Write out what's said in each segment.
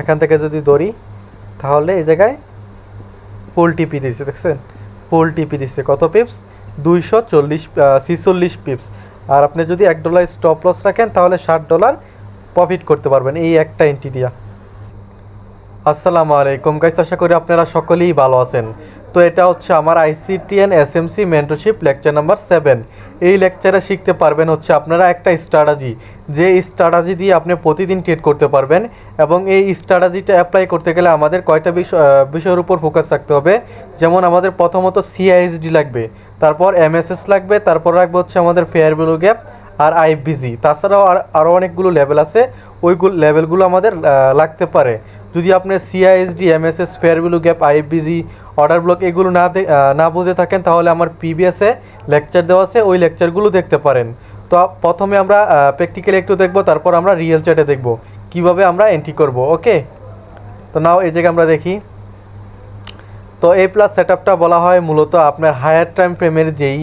এখান থেকে যদি ধরি, তাহলে এই জায়গায় ফুল টিপি দিচ্ছে দেখছেন? ফুল টিপি দিচ্ছে কত পিপস দুইশো চল্লিশ ছিচল্লিশ পিপস আর আপনি যদি এক ডলার স্টপ লস রাখেন, তাহলে ষাট ডলার প্রফিট করতে পারবেন এই একটা এন্ট্রি দিয়া। আসসালামু আলাইকুম। গাইস আশা করি আপনারা সকলেই ভালো আছেন। তো এটা হচ্ছে আমার ICT and SMC mentorship lecture number seven এই লেকচারে শিখতে পারবেন হচ্ছে আপনারা একটা স্ট্র্যাটাজি যে স্ট্র্যাটাজি দিয়ে আপনি প্রতিদিন ট্রেড করতে পারবেন এবং এই স্ট্র্যাটাজিটা অ্যাপ্লাই করতে গেলে আমাদের কয়টা বিষয় বিষয়ের উপর ফোকাস রাখতে হবে? যেমন আমাদের প্রথমত সিআইএসডি লাগবে, তারপর এমএসএস লাগবে, তারপর রাখবে হচ্ছে আমাদের ফেয়ার ভ্যালু গ্যাপ আর আইবিজি তাছাড়াও আর আরও অনেকগুলো লেভেল আছে, ওইগুলো লেভেলগুলো আমাদের লাগতে পারে। যদি আপনি CISD MSS fair gap IBG order block এগুলো না না বুঝে থাকেন, তাহলে আমার পিবিএসে লেকচার দেওয়া আছে, ওই লেকচারগুলো দেখতে পারেন। তো প্রথমে আমরা প্র্যাকটিক্যালি একটু দেখব, তারপর আমরা রিয়েল চ্যাটে দেখব, কীভাবে আমরা এন্ট্রি করব ওকে তো নাও, এই জায়গায় আমরা দেখি। তো এ প্লাস সেটআপটা বলা হয় মূলত আপনার হায়ার টাইম ফ্রেমের যেই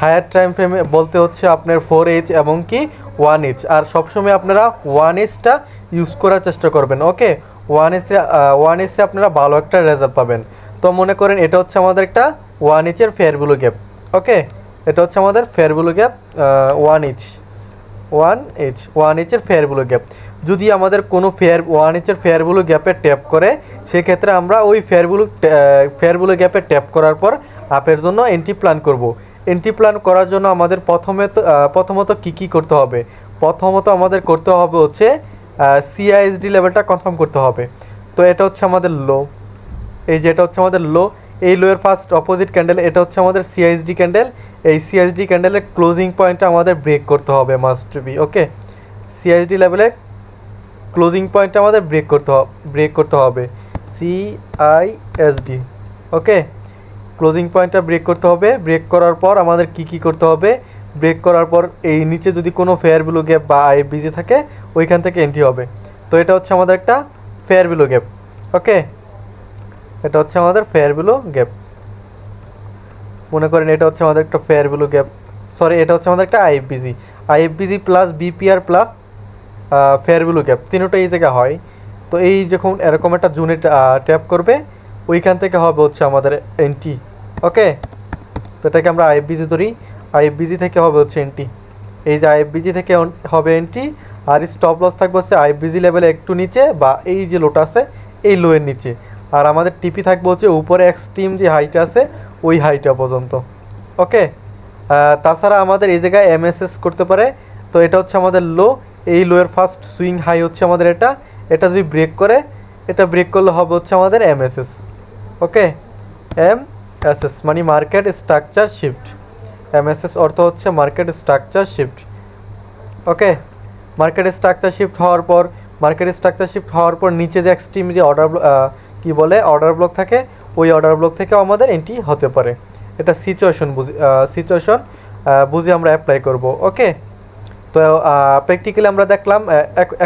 হায়ার টাইম ফ্রেমে বলতে হচ্ছে আপনার ফোর এইচ এবং কি ওয়ান এইচ আর সবসময় আপনারা ওয়ান এইচটা ইউজ করার চেষ্টা করবেন ওকে ওয়ান এইচে ওয়ান এইচে আপনারা ভালো একটা রেজাল্ট পাবেন। তো মনে করেন এটা হচ্ছে আমাদের একটা ওয়ান এইচের ফেয়ার ব্লু গ্যাপ ওকে এটা হচ্ছে আমাদের fair value gap one H one H one এইচের fair value gap যদি আমাদের কোনো ফেয়ার ওয়ান এইচের ফেয়ার ব্লু গ্যাপে ট্যাপ করে, সেক্ষেত্রে আমরা ওই ফেয়ার ব্লু ফেয়ার গ্যাপে ট্যাপ করার পর আপের জন্য এন্ট্রি প্ল্যান করব। এন্ট্রি প্ল্যান করার জন্য আমাদের প্রথমে তো প্রথমত কী কী করতে হবে? প্রথমত আমাদের করতে হবে হচ্ছে সিআইএসডি লেভেলটা কনফার্ম করতে হবে। তো এটা হচ্ছে আমাদের লো এই যে এটা হচ্ছে আমাদের লো এই লোয়ের ফার্স্ট অপোজিট ক্যান্ডেল এটা হচ্ছে আমাদের সিআইএসডি ক্যান্ডেল এই সিআইএসডি ক্যান্ডেলের ক্লোজিং পয়েন্টটা আমাদের ব্রেক করতে হবে মাস্ট বি ওকে সিআইএসডি লেভেলের ক্লোজিং পয়েন্টটা আমাদের ব্রেক করতে হবে ব্রেক করতে হবে। সিআইএসডি ওকে ক্লোজিং পয়েন্টটা ব্রেক করতে হবে। ব্রেক করার পর আমাদের কি কি করতে হবে? ব্রেক করার পর এই নিচে যদি কোনো ফেয়ার বিলো গ্যাপ বা আই বিজি থাকে, ওইখান থেকে এন্ট্রি হবে। তো এটা হচ্ছে আমাদের একটা ফেয়ার বিলো গ্যাপ ওকে এটা হচ্ছে আমাদের ফেয়ার বিলো গ্যাপ মনে করেন এটা হচ্ছে আমাদের একটা ফেয়ার বিলো গ্যাপ সরি এটা হচ্ছে আমাদের একটা IFBG IFBG plus BPR plus fair value gap তিনোটা এই জায়গায় হয়। তো এই যখন এরকম একটা জুনে ট্যাপ করবে, ওইখান থেকে হবে হচ্ছে আমাদের এন্টি ওকে তো এটাকে আমরা আইএফবিজি ধরি। আইএফবিজি থেকে হবে হচ্ছে এন্টি এই যে আইএফবিজি থেকে হবে এন্টি আর স্টপ লস থাকবে হচ্ছে আইএফবিজি লেভেলে একটু নিচে বা এই যে লোটা আছে, এই লোয়ের নিচে। আর আমাদের টিপি থাকবে হচ্ছে উপরে এক্সট্রিম যে হাইট আছে, ওই হাইটা পর্যন্ত। ওকে? তাছাড়া আমাদের এই জায়গায় এমএসএস করতে পারে। তো এটা হচ্ছে আমাদের লো এই লোয়ের ফার্স্ট সুইং হাই হচ্ছে আমাদের এটা। এটা যদি ব্রেক করে, এটা ব্রেক করলে হবে হচ্ছে আমাদের MSS okay? M S S মানে মার্কেট স্ট্রাকচার শিফট এমএসএস অর্থ হচ্ছে market structure shift okay market structure shift হওয়ার পর মার্কেট স্ট্রাকচার শিফট হওয়ার পর নিচে যে এক্সট্রিম যে অর্ডার কি বলে অর্ডার ব্লক থাকে, ওই অর্ডার ব্লক থেকেও আমাদের এন্ট্রি হতে পারে। এটা সিচুয়েশন বুঝি সিচুয়েশন বুঝে আমরা অ্যাপ্লাই করব। ওকে তো প্র্যাকটিক্যালি আমরা দেখলাম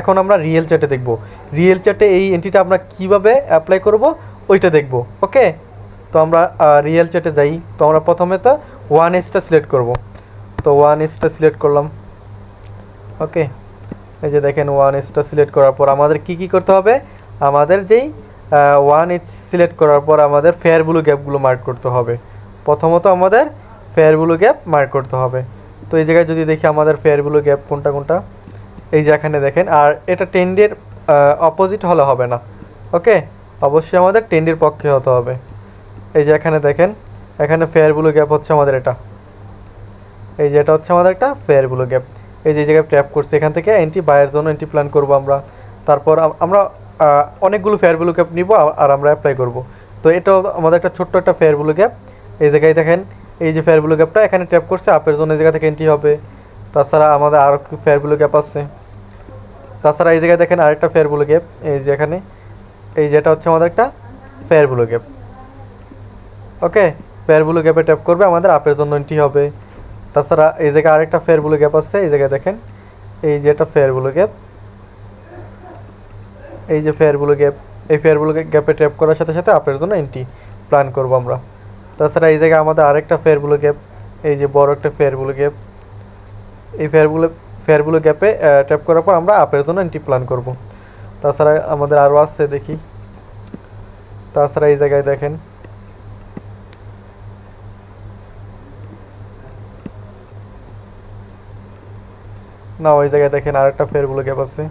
এখন আমরা রিয়েল চ্যাটে দেখব। রিয়েল চ্যাটে এই এন্ট্রিটা আমরা কীভাবে অ্যাপ্লাই করব, ওইটা দেখব। ওকে তো আমরা রিয়েল চ্যাটে যাই। তো আমরা প্রথমে তো ওয়ান এসটা সিলেক্ট করব। তো ওয়ান এসটা সিলেক্ট করলাম। ওকে এই যে দেখেন ওয়ান এসটা সিলেক্ট করার পর আমাদের কি কি করতে হবে? আমাদের যেই ওয়ান এইচ সিলেক্ট করার পর আমাদের ফেয়ার ব্লু গ্যাপগুলো মার্ক করতে হবে। প্রথমত আমাদের ফেয়ার ব্লু গ্যাপ মার্ক করতে হবে। তো এই জায়গায় যদি দেখি আমাদের ফেয়ার ব্লু গ্যাপ কোনটা কোনটা? এই যে এখানে দেখেন, আর এটা টেন্ডের অপোজিট হলে হবে না। ওকে অবশ্যই আমাদের টেন্ডের পক্ষে হতে হবে। এই যে এখানে দেখেন এখানে ফেয়ার ব্লু গ্যাপ হচ্ছে আমাদের এটা। এই যে এটা হচ্ছে আমাদের একটা ফেয়ার ব্লু গ্যাপ এই যে জায়গায় ট্র্যাপ করছে, এখান থেকে এন্ট্রি বায়ের জন্য এন্ট্রি প্ল্যান করব আমরা। তারপর আমরা অনেকগুলো ফেয়ার ব্লু গ্যাপ নিব আর- আমরা অ্যাপ্লাই করব। তো এটা আমাদের একটা ছোট্ট একটা ফেয়ার ব্লু গ্যাপ এই জায়গায় দেখেন, এই যে ফেয়ার ব্লু গ্যাপটা এখানে ট্র্যাপ করছে আপের জন্য এই জায়গা থেকে এন্ট্রি হবে। তাছাড়া আমাদের আরও ফেয়ার ব্লু গ্যাপ আছে। তাছাড়া এই জায়গায় দেখেন আরেকটা ফেয়ার ব্লু গ্যাপ এই যে এখানে, এই যেটা হচ্ছে আমাদের একটা fair value gap okay fair value গ্যাপে ট্যাপ করবে, আমাদের আপের জন্য এন্ট্রি হবে। তাছাড়া এই জায়গায় আরেকটা ফেয়ার ব্লু গ্যাপ আছে, এই জায়গায় দেখেন, এই যে একটা ফেয়ার ব্লু গ্যাপ এই যে ফেয়ার ব্লু গ্যাপ এই ফেয়ার ব্লু গ্যাপে ট্যাপ করার সাথে সাথে আপের জন্য এন্ট্রি প্ল্যান করব আমরা। তাছাড়া এই জায়গায় আমাদের আরেকটা ফেয়ার ব্লু গ্যাপ এই যে বড় একটা ফেয়ার ব্লু গ্যাপ এই ফেয়ার ব্লু ফেয়ার ব্লু গ্যাপে ট্যাপ করার পর আমরা আপের জন্য এন্ট্রি প্ল্যান করব। তাছাড়া আমাদের আরও আছে, দেখি। তাছাড়া এই জায়গায় দেখেন না, ওই জায়গায় দেখেন আরেকটা ফেয়ারগুলো গ্যাপ আছে।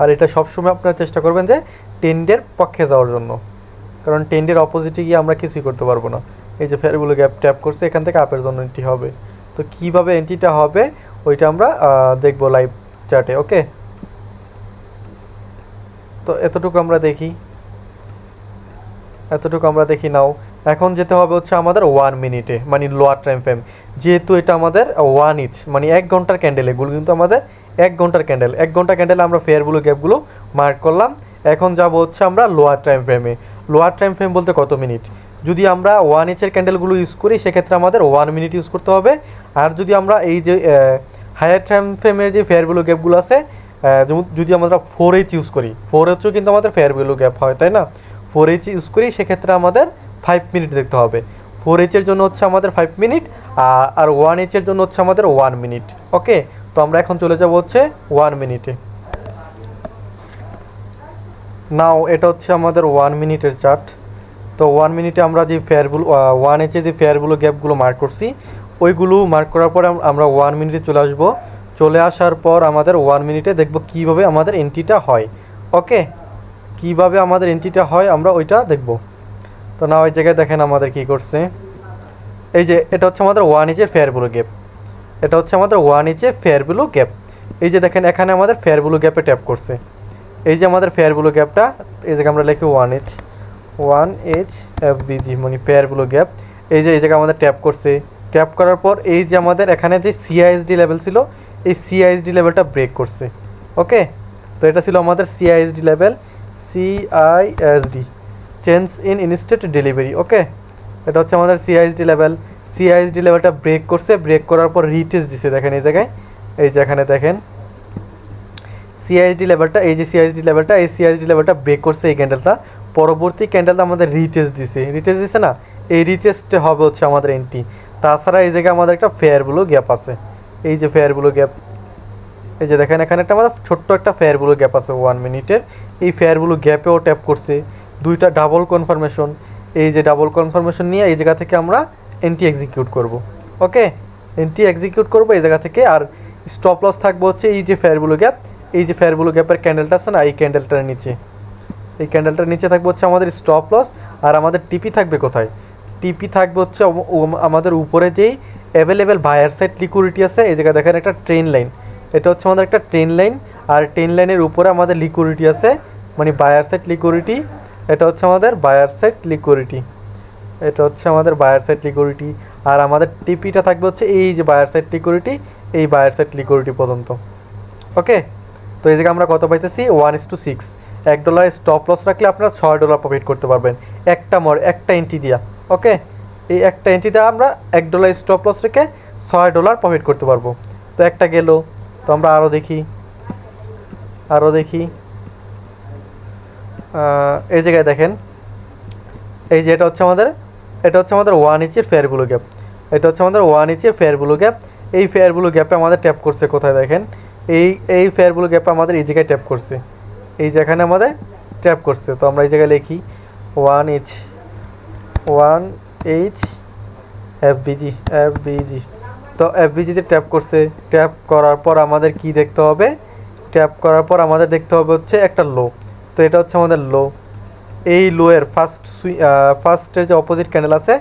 আর এটা সবসময় আপনারা চেষ্টা করবেন যে টেন্ডের পক্ষে যাওয়ার জন্য। কারণ টেন্ডের অপোজিটে গিয়ে আমরা কিছুই করতে পারব না। এই যে ফেয়ারগুলো গ্যাপ ট্যাপ করছে, এখান থেকে আপের জন্য এন্ট্রি হবে। তো কীভাবে এন্ট্রিটা হবে, ওইটা আমরা দেখব লাইভ চার্টে ওকে তো এতটুকু আমরা দেখি। এতটুকু আমরা দেখি নাও এখন যেতে হবে হচ্ছে আমাদের ওয়ান মিনিটে মানে লোয়ার টাইম ফ্রেম যেহেতু এটা আমাদের ওয়ান ইচ মানে এক ঘণ্টার ক্যান্ডেল এগুলো কিন্তু আমাদের এক ঘণ্টার ক্যান্ডেল এক ঘণ্টা ক্যান্ডেলে আমরা ফেয়ারগুলো গ্যাপগুলো মার্ক করলাম। এখন যাব হচ্ছে আমরা লোয়ার টাইম ফ্রেমে লোয়ার টাইম ফ্রেম বলতে কত মিনিট যদি আমরা ওয়ান ইচের ক্যান্ডেলগুলো ইউজ করি, সেক্ষেত্রে আমাদের ওয়ান মিনিট ইউজ করতে হবে। আর যদি আমরা এই যে হায়ার টাইম ফ্রেমের যে ফেয়ারগুলো গ্যাপগুলো আছে যদি আমরা ফোর এইচ ইউজ করি ফোর এইচও কিন্তু আমাদের ফেয়ারগুলো গ্যাপ হয়, তাই না? ফোর এইচ ইউজ করি, সেক্ষেত্রে আমাদের ফাইভ মিনিট দেখতে হবে। ফোর এইচের জন্য হচ্ছে আমাদের ফাইভ মিনিট আর ওয়ান এইচের জন্য হচ্ছে আমাদের ওয়ান মিনিট ওকে তো আমরা এখন চলে যাব হচ্ছে ওয়ান মিনিটে নাও এটা হচ্ছে আমাদের ওয়ান মিনিটের চার্ট তো ওয়ান মিনিটে আমরা যে ফেয়ারগুলো ওয়ান এইচে যে ফেয়ারগুলো গ্যাপগুলো মার্ক করছি, ওইগুলো মার্ক করার পরে আমরা ওয়ান মিনিটে চলে আসব। চলে আসার পর আমাদের ওয়ান মিনিটে দেখব কীভাবে আমাদের এন্ট্রিটা হয় ওকে কীভাবে আমাদের এন্ট্রিটা হয়, আমরা ওইটা দেখব। তো না ওই জায়গায় দেখেন আমাদের কি করছে। এই যে এটা হচ্ছে আমাদের ওয়ান ইঞ্চের ব্লু গ্যাপ এটা হচ্ছে আমাদের ওয়ান ইঞ্চের ফেয়ার ব্লু গ্যাপ এই যে দেখেন এখানে আমাদের ফেয়ার ব্লু গ্যাপে ট্যাপ করছে। এই যে আমাদের ফেয়ার ব্লু গ্যাপটা এই জায়গায় আমরা লিখি one H one H F BG মানে ফেয়ার ব্লু গ্যাপ এই যে এই জায়গায় আমাদের ট্যাপ করছে। ট্যাপ করার পর এই যে আমাদের এখানে যে সিআইএসডি লেভেল ছিল, এই সিআইএসডি লেভেলটা ব্রেক করছে। ওকে তো এটা ছিল আমাদের CISD level CISD change in in state delivery okay এটা হচ্ছে আমাদের সিআইএসডি লেভেল সিআইএসডি লেভেলটা ব্রেক করছে ব্রেক করার পর রিটেস্ট দিছে, দেখেন এই জায়গায়। এই যে এখানে দেখেন। সিআইএসডি লেভেলটা এই যে সিআইএসডি লেভেলটা এই সিআইএসডি লেভেলটা ব্রেক করছে এই ক্যান্ডেলটা পরবর্তী ক্যান্ডেলটা আমাদের রিটেস্ট দিছে। রিটেস্ট দিছে না? এই রিটেস্টে হবে হচ্ছে আমাদের এন্ট্রি তাছাড়া এই জায়গায় আমাদের একটা ফেয়ারগুলো গ্যাপ আছে। এই যে ফেয়ারগুলো গ্যাপ এই যে দেখেন, এখানে একটা আমাদের ছোট্ট একটা ফেয়ারগুলো গ্যাপ আছে ওয়ান মিনিটের এই ফেয়ারগুলো গ্যাপেও ট্যাপ করছে। দুইটা ডাবল কনফার্মেশন এই যে ডাবল কনফার্মেশন নিয়ে এই জায়গা থেকে আমরা এন্টি এক্সিকিউট করব। ওকে এন্টি এক্সিকিউট করব এই জায়গা থেকে। আর স্টপ লস থাকবে হচ্ছে এই যে ফেয়ারগুলো গ্যাপ এই যে ফেয়ারগুলো গ্যাপের ক্যান্ডেলটা আছে না, এই ক্যান্ডেলটার নিচে। এই ক্যান্ডেলটার নিচে থাকবে হচ্ছে আমাদের স্টপ লস আর আমাদের টিপি থাকবে কোথায়? টিপি থাকবে হচ্ছে আমাদের উপরে যেই অ্যাভেলেবেল বায়ার সাইড লিকুইডিটি আছে। এই জায়গায় দেখেন একটা ট্রেন লাইন এটা হচ্ছে আমাদের একটা ট্রেন লাইন আর ট্রেন লাইনের উপরে আমাদের লিকুইডিটি আছে। মানে বায়ার সাইড লিকুইডিটি এটা হচ্ছে আমাদের বায়ার সাইড লিকুইডিটি এটা হচ্ছে আমাদের বায়ার সাইড লিকুইডিটি আর আমাদের টিপিটা থাকবে হচ্ছে এই যে বায়ার সাইড লিকুইডিটি এই বায়ার সাইড লিকুইডিটি পর্যন্ত। ওকে তো এই জায়গায় আমরা কত পাইতেছি? ওয়ান ইস টু সিক্স এক ডলার স্টপ লস রাখলে আপনারা ছয় ডলার প্রফিট করতে পারবেন। একটা মর একটা এন্ট্রি দিয়া। ওকে এই একটা এন্ট্রি দিয়ে আমরা এক ডলার স্টপ লস রেখে ছয় ডলার প্রফিট করতে পারব। তো একটা গেল। তো আমরা আরও দেখি। আরও দেখি। এই জায়গায় দেখেন। এই যে এটা হচ্ছে আমাদের, এটা হচ্ছে আমাদের ওয়ান ইঞ্চের ফেয়ারগুলো গ্যাপ এটা হচ্ছে আমাদের ওয়ান ইঞ্চের ফেয়ারগুলো গ্যাপ এই ফেয়ারগুলো গ্যাপে আমাদের ট্যাপ করছে কোথায় দেখেন? এই এই ফেয়ারগুলো গ্যাপে আমাদের এই জায়গায় ট্যাপ করছে। এই যেখানে আমাদের ট্যাপ করছে। তো আমরা এই জায়গায় লিখি one H one H F BG F BG তো এফ বিজিতে ট্যাপ করছে। ট্যাপ করার পর আমাদের কি দেখতে হবে? ট্যাপ করার পর আমাদের দেখতে হবে হচ্ছে একটা লো তো এটা হচ্ছে আমাদের লো। এই লোয়ের ফার্স্ট সুই ফার্স্টের যে অপোজিট ক্যান্ডেল আছে,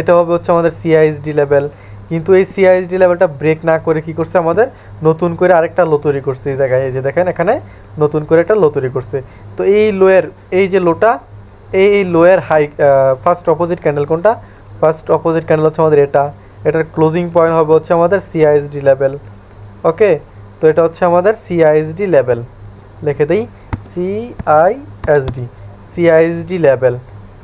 এটা হবে হচ্ছে আমাদের সিআইএসডি লেভেল কিন্তু এই সিআইএসডি লেভেলটা ব্রেক না করে কি করছে আমাদের? নতুন করে আরেকটা লো তৈরি করছে এই জায়গায়। এই যে দেখেন এখানে নতুন করে একটা লো তৈরি করছে। তো এই লোয়ের, এই যে লোটা, এই এই লোয়ের হাই ফার্স্ট অপোজিট ক্যান্ডেল কোনটা? ফার্স্ট অপোজিট ক্যান্ডেল হচ্ছে আমাদের এটা। এটার ক্লোজিং পয়েন্ট হবে হচ্ছে আমাদের সিআইএসডি লেভেল ওকে তো এটা হচ্ছে আমাদের সিআইএসডি লেভেল লিখে দিই। সিআইএসডি সিআইএসডি লেভেল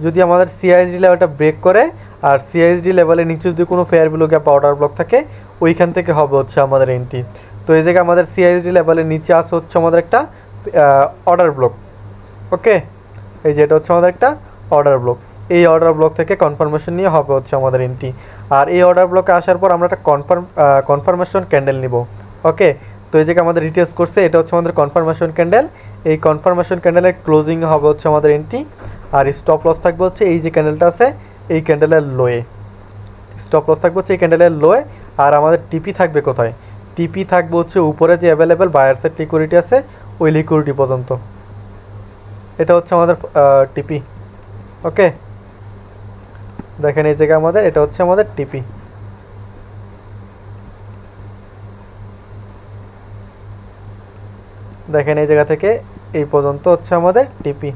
যদি আমাদের সিআইএসডি লেভেলটা ব্রেক করে, আর সিআইএসডি লেভেলের নিচে যদি কোনো fair value gap order block থাকে, ওইখান থেকে হবে হচ্ছে আমাদের এন্ট্রি তো এই জায়গায় আমাদের সিআইএসডি লেভেলের নিচে আসে হচ্ছে আমাদের একটা অর্ডার ব্লক ওকে এই যে এটা হচ্ছে আমাদের একটা অর্ডার ব্লক এই অর্ডার ব্লক থেকে কনফার্মেশন নিয়ে হবে হচ্ছে আমাদের এন্ট্রি আর এই অর্ডার ব্লকে আসার পর আমরা একটা কনফার্ম কনফার্মেশন ক্যান্ডেল নিব। ওকে তো এই জায়গায় আমাদের রিটেস্ট করছে, এটা হচ্ছে আমাদের কনফার্মেশন ক্যান্ডেল এই কনফার্মেশন ক্যান্ডেলের ক্লোজিং হবে হচ্ছে আমাদের এন্ট্রি আর স্টপ লস থাকবে হচ্ছে এই যে ক্যান্ডেলটা আছে, এই ক্যান্ডেলের লোয়ে স্টপ লস থাকবে হচ্ছে এই ক্যান্ডেলের লোয়ে আর আমাদের টিপি থাকবে কোথায়? টিপি থাকবে হচ্ছে উপরে যে অ্যাভেলেবেল বায়ার্সের লিকুইডিটি আছে, ওই লিকুইডিটি পর্যন্ত। এটা হচ্ছে আমাদের টিপি ওকে দেখেন এই জায়গায় আমাদের, এটা হচ্ছে আমাদের টিপি দেখেন এই জায়গা থেকে এই পর্যন্ত হচ্ছে আমাদের টিপি।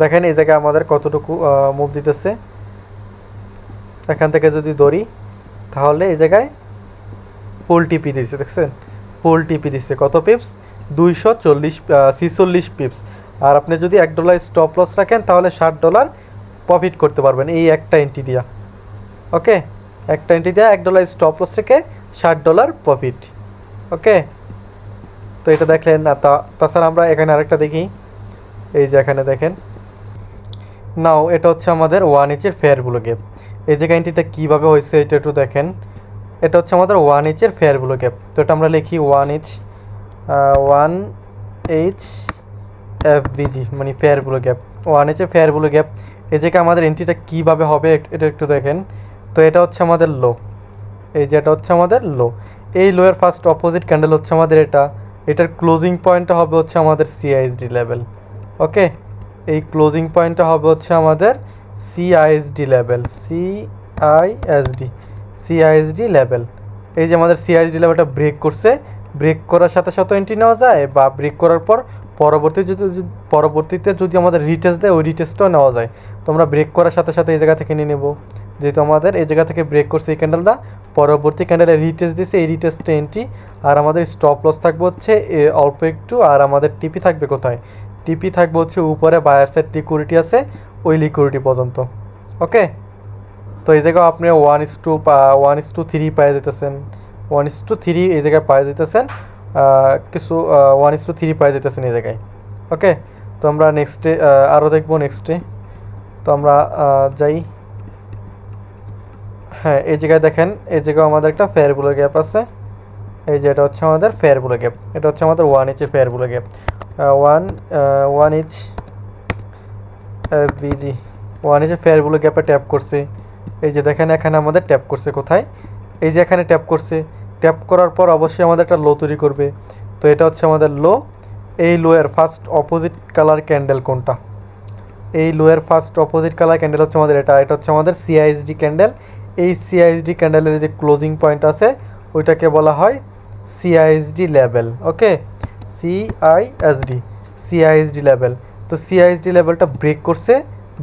দেখেন এই জায়গায় আমাদের কতটুকু মুভ দিতেছে। এখান থেকে যদি দড়ি তাহলে এই জায়গায় ফুল টিপি দিচ্ছে দেখছেন? ফুল টিপি দিচ্ছে কত পিপস দুইশো চল্লিশ ছিচল্লিশ পিপস আর আপনি যদি এক ডলার স্টপ লস রাখেন, তাহলে ষাট ডলার প্রফিট করতে পারবেন এই একটা এন্ট্রি দিয়া। ওকে একটা এন্ট্রি দিয়া এক ডলার স্টপ লস রেখে ষাট ডলার প্রফিট ওকে তো এটা দেখলেন না তাছাড়া আমরা এখানে আরেকটা দেখি। এই যে এখানে দেখেন। নাও এটা হচ্ছে আমাদের ওয়ান ইঞ্চের ফেয়ারগুলো গ্যাপ এই জায়গা এন্ট্রিটা কীভাবে হয়েছে, এটা একটু দেখেন। এটা হচ্ছে আমাদের ওয়ান ইঞ্চের ফেয়ারগুলো গ্যাপ তো এটা আমরা লিখি one inch one H F VG মানে ফেয়ারগুলো গ্যাপ ওয়ান ইঞ্চের ফেয়ারগুলো গ্যাপ এই জায়গায় আমাদের এন্ট্রিটা কীভাবে হবে, এটা একটু দেখেন। তো এটা হচ্ছে আমাদের লো এই যে এটা হচ্ছে আমাদের লো এই লোয়ের ফার্স্ট অপোজিট ক্যান্ডেল হচ্ছে আমাদের এটা। এটার ক্লোজিং পয়েন্টটা হবে হচ্ছে আমাদের সিআইএসডি লেভেল ওকে এই ক্লোজিং পয়েন্টটা হবে হচ্ছে আমাদের CISD level CISD CISD level এই যে আমাদের সিআইএসডি লেভেলটা ব্রেক করছে ব্রেক করার সাথে সাথে এন্ট্রি নেওয়া যায় বা ব্রেক করার পর পরবর্তী যদি পরবর্তীতে যদি আমাদের রিটেস্ট দেয়, ওই রিটেস্টটাও নেওয়া যায়। তো আমরা ব্রেক করার সাথে সাথে এই জায়গা থেকে নিয়ে নেব। যেহেতু আমাদের এই জায়গা থেকে ব্রেক করছে এই ক্যান্ডেলটা পরবর্তী ক্যান্ডেলে রিটেস্ট দিছে, এই রিটেস্টে এন্ট্রি আর আমাদের স্টপ লস থাকবে হচ্ছে অল্প একটু, আর আমাদের টিপি থাকবে কোথায়? টিপি থাকবে হচ্ছে উপরে বায়ার্সের লিকুইডিটি আছে, ওই লিকুইডিটি পর্যন্ত। ওকে তো এই জায়গায় আপনি one is to one is to three পাই যেতেছেন ওয়ান ইস টু থ্রি এই জায়গায় পাই যেতেছেন কিছু ওয়ান ইস টু থ্রি পাই যেতেছেন এই জায়গায়। ওকে তো আমরা নেক্সটে আরও দেখব নেক্সটে তো আমরা যাই। হ্যাঁ এই জায়গায় দেখেন, এই জায়গায় আমাদের একটা ফেয়ারগুলো গ্যাপ আছে। এই যে এটা হচ্ছে আমাদের ফেয়ারগুলো গ্যাপ এটা হচ্ছে আমাদের ওয়ান ইঞ্চের ফেয়ারগুলো gap one one inch BG one ইঞ্চের ফেয়ারগুলো গ্যাপে ট্যাপ করছে। এই যে দেখেন, এখানে আমাদের ট্যাপ করছে কোথায়? এই যে এখানে ট্যাপ করছে। ট্যাপ করার পর অবশ্যই আমাদের একটা লো তৈরি করবে। তো এটা হচ্ছে আমাদের লো এই লোয়ের ফার্স্ট অপোজিট কালার ক্যান্ডেল কোনটা? এই লোয়ের ফার্স্ট অপোজিট কালার ক্যান্ডেল হচ্ছে আমাদের এটা। এটা হচ্ছে আমাদের সিআইএসডি ক্যান্ডেল এই সিআইএসডি ক্যান্ডেলের যে ক্লোজিং পয়েন্ট আছে, ওইটাকে বলা হয় CISD level okay CISD CISD level তো সিআইএসডি লেভেলটা ব্রেক করছে।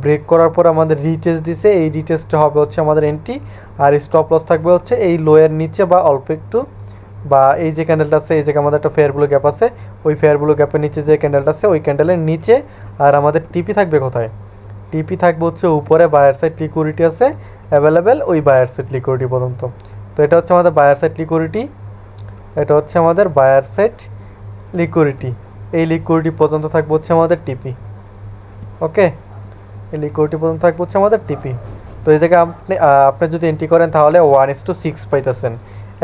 ব্রেক করার পর আমাদের রিটেস্ট দিছে। এই রিটেস্টটা হবে হচ্ছে আমাদের এন্ট্রি আর স্টপ লস থাকবে হচ্ছে এই লোয়ের নিচে বা অল্প একটু। বা এই যে ক্যান্ডেলটা আছে, এই জায়গায় আমাদের একটা ফেয়ার ব্লু গ্যাপ আছে। ওই ফেয়ার ব্লু গ্যাপের নিচে যে ক্যান্ডেলটা আছে, ওই ক্যান্ডেলের নিচে। আর আমাদের টিপি থাকবে কোথায়? টিপি থাকবে হচ্ছে উপরে বায়ার সাইড লিকুইডিটি আছে। অ্যাভেলেবেল ওই বায়ার সেট লিকুইডিটি পর্যন্ত। তো এটা হচ্ছে আমাদের বায়ার সাইড লিকুইডিটি এটা হচ্ছে আমাদের বায়ার সেট লিকুইডিটি এই লিকুইডিটি পর্যন্ত থাকবে হচ্ছে আমাদের টিপি ওকে? এই লিকুইডিটি পর্যন্ত থাকবে হচ্ছে আমাদের টিপি তো এই জায়গায় আপনি আপনি যদি এন্ট্রি করেন তাহলে ওয়ান ইস টু সিক্স পাইতেছেন।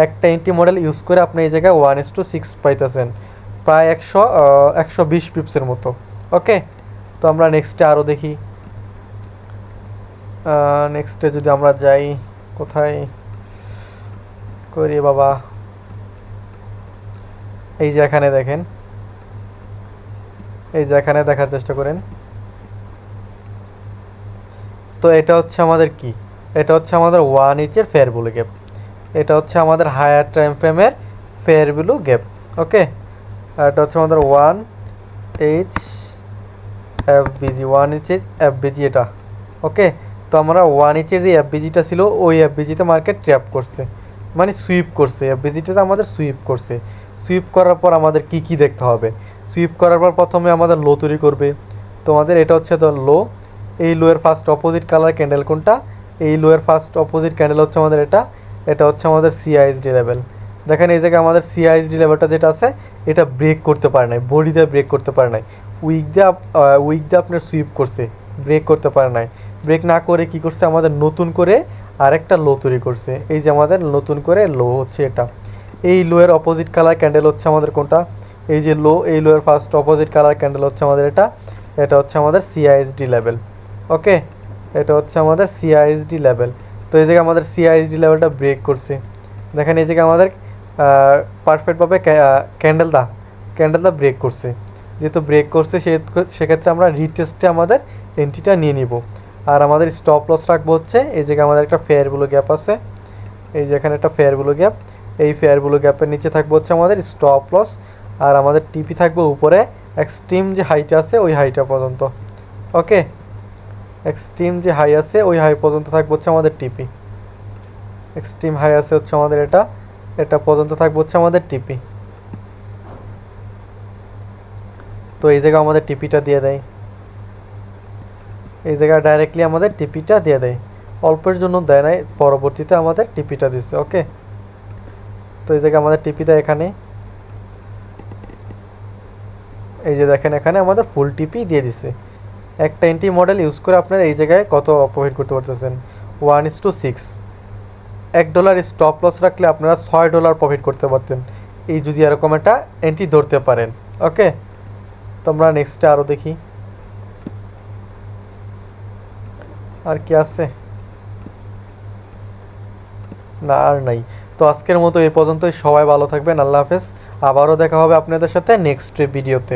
একটা এন্ট্রি মডেল ইউজ করে আপনি এই জায়গায় ওয়ান ইস টু সিক্স পাইতেছেন। প্রায় একশো একশো বিশ পিপসের মতো। ওকে? তো আমরা নেক্সটে আরও দেখি। নেক্সটে যদি আমরা যাই, কোথায়? করি বাবা? এই যে এখানে দেখেন। এই যে এখানে দেখার চেষ্টা করেন। তো এটা হচ্ছে আমাদের কি? এটা হচ্ছে আমাদের ওয়ান ইঞ্চের ফেয়ার ব্লু গ্যাপ এটা হচ্ছে আমাদের হায়ার টাইম ফ্রেমের ফেয়ার ব্লু গ্যাপ ওকে এটা হচ্ছে আমাদের one H F BG one ইঞ্চের F busy এটা ওকে তো আমরা ওয়ান ইঞ্চের যে এফ বিজিটা ছিল, ওই এফ বিজিতে মার্কেট ট্র্যাপ করছে। মানে সুইপ করছে। এফ বিজিটাতে আমাদের সুইপ করছে। সুইপ করার পর আমাদের কি কি দেখতে হবে? সুইপ করার পর প্রথমে আমাদের লো তৈরি করবে। তোমাদের এটা হচ্ছে তো লো এই লোয়ের ফার্স্ট অপোজিট কালার ক্যান্ডেল কোনটা? এই লোয়ের ফার্স্ট অপোজিট ক্যান্ডেল হচ্ছে আমাদের এটা। এটা হচ্ছে আমাদের সিআইএসডি লেভেল দেখেন এই জায়গায় আমাদের সিআইএসডি লেভেলটা যেটা আছে, এটা ব্রেক করতে পারে নাই। বডি দিয়ে ব্রেক করতে পারে নাই। উইক দিয়ে উইক দিয়ে আপনার সুইপ করছে। ব্রেক করতে পারে নাই। ব্রেক না করে কি করছে? আমাদের নতুন করে আরেকটা লো তৈরি করছে। এই যে আমাদের নতুন করে লো হচ্ছে এটা। এই লোয়ের অপোজিট কালার ক্যান্ডেল হচ্ছে আমাদের কোনটা? এই যে লো এই লোয়ের ফার্স্ট অপোজিট কালার ক্যান্ডেল হচ্ছে আমাদের এটা। এটা হচ্ছে আমাদের সিআইএসডি লেভেল ওকে এটা হচ্ছে আমাদের সিআইএসডি লেভেল তো এই জায়গায় আমাদের সিআইএসডি লেভেলটা ব্রেক করছে। দেখেন এই জায়গায় আমাদের পারফেক্টভাবে ক্যান্ডেলটা ক্যান্ডেলটা ব্রেক করছে। যেহেতু ব্রেক করছে সেক্ষেত্রে আমরা রিটেস্টে আমাদের এন্ট্রিটা নিয়ে নিব। আর আমাদের স্টপ লস রাখব হচ্ছে এই জায়গায় আমাদের একটা ফেয়ার ব্লু গ্যাপ আছে। এই যে এখানে একটা ফেয়ার ব্লু গ্যাপ এই ফেয়ার ব্লু গ্যাপের নিচে থাকবে হচ্ছে আমাদের স্টপ লস আর আমাদের টিপি থাকবে উপরে এক্সট্রিম যে হাইটা আছে ওই হাইটা পর্যন্ত। ওকে এক্সট্রিম যে হাই আছে ওই হাই পর্যন্ত থাকবে হচ্ছে আমাদের টিপি এক্সট্রিম হাই আছে হচ্ছে আমাদের এটা এটা পর্যন্ত থাকবে হচ্ছে আমাদের টিপি তো এই জায়গায় আমাদের টিপিটা দিয়ে দেয়। এই জায়গায় ডাইরেক্টলি আমাদের টিপিটা দিয়ে দেয়। অল্পের জন্য দেয় নাই, পরবর্তীতে আমাদের টিপিটা দিচ্ছে ওকে তো এই জায়গায় আমাদের টিপিটা এখানে। এই যে দেখেন, এখানে আমাদের ফুল টিপি দিয়ে দিছে। একটা এন্টি মডেল ইউজ করে আপনারা এই জায়গায় কত প্রফিট করতে পারতেছেন? ওয়ান ইস টু সিক্স এক ডলার স্টপ লস রাখলে আপনারা ছয় ডলার প্রফিট করতে পারতেন। এই যদি এরকম একটা এন্ট্রি ধরতে পারেন ওকে তো আমরা নেক্সটে আরও দেখি। আর কি আছে? না, আর নাই। তো আজকের মতো এই পর্যন্তই। সবাই ভালো থাকবেন। আল্লাহ হাফেজ। আবারও দেখা হবে আপনাদের সাথে নেক্সট ভিডিওতে।